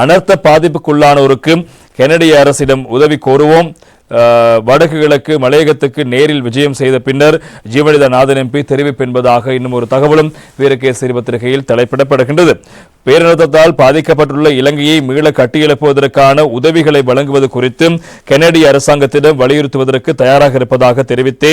அனர்த்த பாதிப்புக்குள்ளானோருக்கு கெனடிய அரசிடம் உதவி கோருவோம். வடக்கு கிழக்கு மலையகத்துக்கு நேரில் விஜயம் செய்த பின்னர் ஜீவனிதா நாதன் எம்பி தெரிவிப்பு என்பதாக இன்னும் ஒரு தகவலும் வீரகேசரி பத்திரிகையில் தலைப்பிடப்படுகின்றது. பேரினத்தால் பாதிக்கப்பட்டுள்ள இலங்கையை மீள கட்டியெழுப்புவதற்கான உதவிகளை வழங்குவது குறித்து கெனடிய அரசாங்கத்திடம் வலியுறுத்துவதற்கு தயாராக இருப்பதாக தெரிவித்தே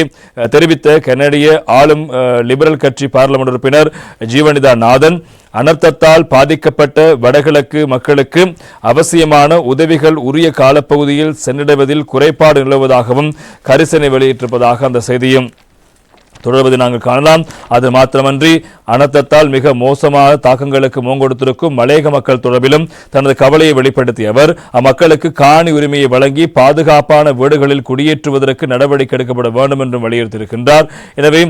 தெரிவித்த கெனடிய ஆளும் லிபரல் கட்சி பார்லமெண்ட் உறுப்பினர் ஜீவனிதா நாதன் அனர்த்தத்தால் பாதிக்கப்பட்ட வடகிழக்கு மக்களுக்கு அவசியமான உதவிகள் உரிய காலப்பகுதியில் சென்றடைவதில் குறைபாடு நிலவுவதாகவும் கரிசனை வெளியிட்டிருப்பதாக அந்த செய்தியும் தொடர்வதை நாங்கள் காணலாம். அது மாத்திரமன்றி அனர்த்தத்தால் மிக மோசமான தாக்கங்களுக்கு முகங்கொடுத்திருக்கும் மலையக மக்கள் தொடர்பிலும் தனது கவலையை வெளிப்படுத்திய அவர் அம்மக்களுக்கு காணி உரிமையை வழங்கி பாதுகாப்பான வீடுகளில் குடியேற்றுவதற்கு நடவடிக்கை எடுக்கப்பட வேண்டும் என்றும் வலியுறுத்தியிருக்கின்றார். எனவே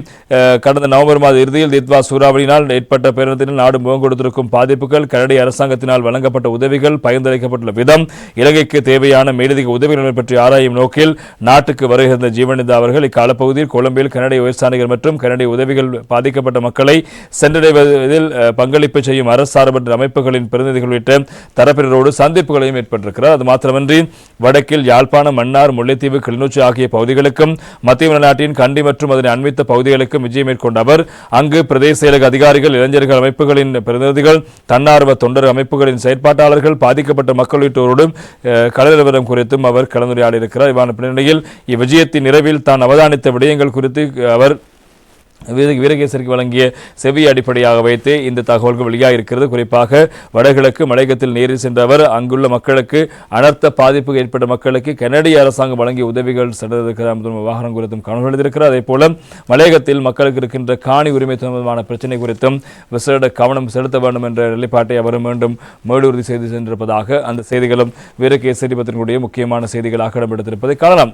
கடந்த நவம்பர் மாத இறுதியில் தித்வா சூறாவளியினால் ஏற்பட்ட பேரணத்தினால் நாடு முகம் கொடுத்திருக்கும் பாதிப்புகள் கனடிய அரசாங்கத்தினால் வழங்கப்பட்ட உதவிகள் பகிர்ந்தளிக்கப்பட்டுள்ள விதம் இலங்கைக்கு தேவையான மேலதிக உதவிகள் பற்றி ஆராயும் நோக்கில் நாட்டுக்கு வருகின்ற ஜீவனிதா அவர்கள் இக்காலப்பகுதியில் கொழும்பில் கனடிய விவசாயிகள் மற்றும் கனடிய உதவிகள் பாதிக்கப்பட்ட மக்களை சென்றடைவதில் பங்களிப்பு செய்யும் அரசார்பற்ற அமைப்புகளின் பிரதிநிதிகள் உள்ளிட்ட தரப்பினரோடு சந்திப்புகளையும் ஏற்பட்டிருக்கிறார். அது மாத்திரமன்றி வடக்கில் யாழ்ப்பாணம் மன்னார் முல்லைத்தீவு கிளிநொச்சி ஆகிய பகுதிகளுக்கும் மத்திய மலைநாட்டின் கண்டி மற்றும் அதனை அண்மித்த பகுதிகளுக்கும் விஜயம் மேற்கொண்ட அவர் அங்கு பிரதேச செயலக அதிகாரிகள் இளைஞர்கள் அமைப்புகளின் பிரதிநிதிகள் தன்னார்வ தொண்டர் அமைப்புகளின் செயற்பாட்டாளர்கள் பாதிக்கப்பட்ட மக்கள் உள்ளிட்டோரோடும் அஹ், குறித்தும் அவர் கலந்துரையாடியிருக்கிறார். இவ்வாறு பின்னணியில் இவ்விஜயத்தின் நிறைவில் தான் அவதானித்த விடயங்கள் குறித்து அவர் வீரகேசரிக்கு வழங்கிய செவி அடிப்படையாக வைத்து இந்த தகவல்கள் வெளியாக இருக்கிறது குறிப்பாக வடகிழக்கு மலையகத்தில் நேரில் சென்றவர் அங்குள்ள மக்களுக்கு அனர்த்த பாதிப்பு ஏற்பட்ட மக்களுக்கு கனடிய அரசாங்கம் வழங்கிய உதவிகள் சென்றதற்கான வாகனம் குறித்தும் கவனம் எழுதியிருக்கிறார் அதே போல மலையகத்தில் மக்களுக்கு இருக்கின்ற காணி உரிமை சம்பந்தமான பிரச்சனை குறித்தும் விசேட கவனம் செலுத்த வேண்டும் என்ற நிலைப்பாட்டை அவர் மீண்டும் மேலுறுதி செய்து சென்றிருப்பதாக அந்த செய்திகளும் வீரகேசரி பத்தினுடைய முக்கியமான செய்திகளாக இடம்பெடுத்திருப்பதை காணலாம்.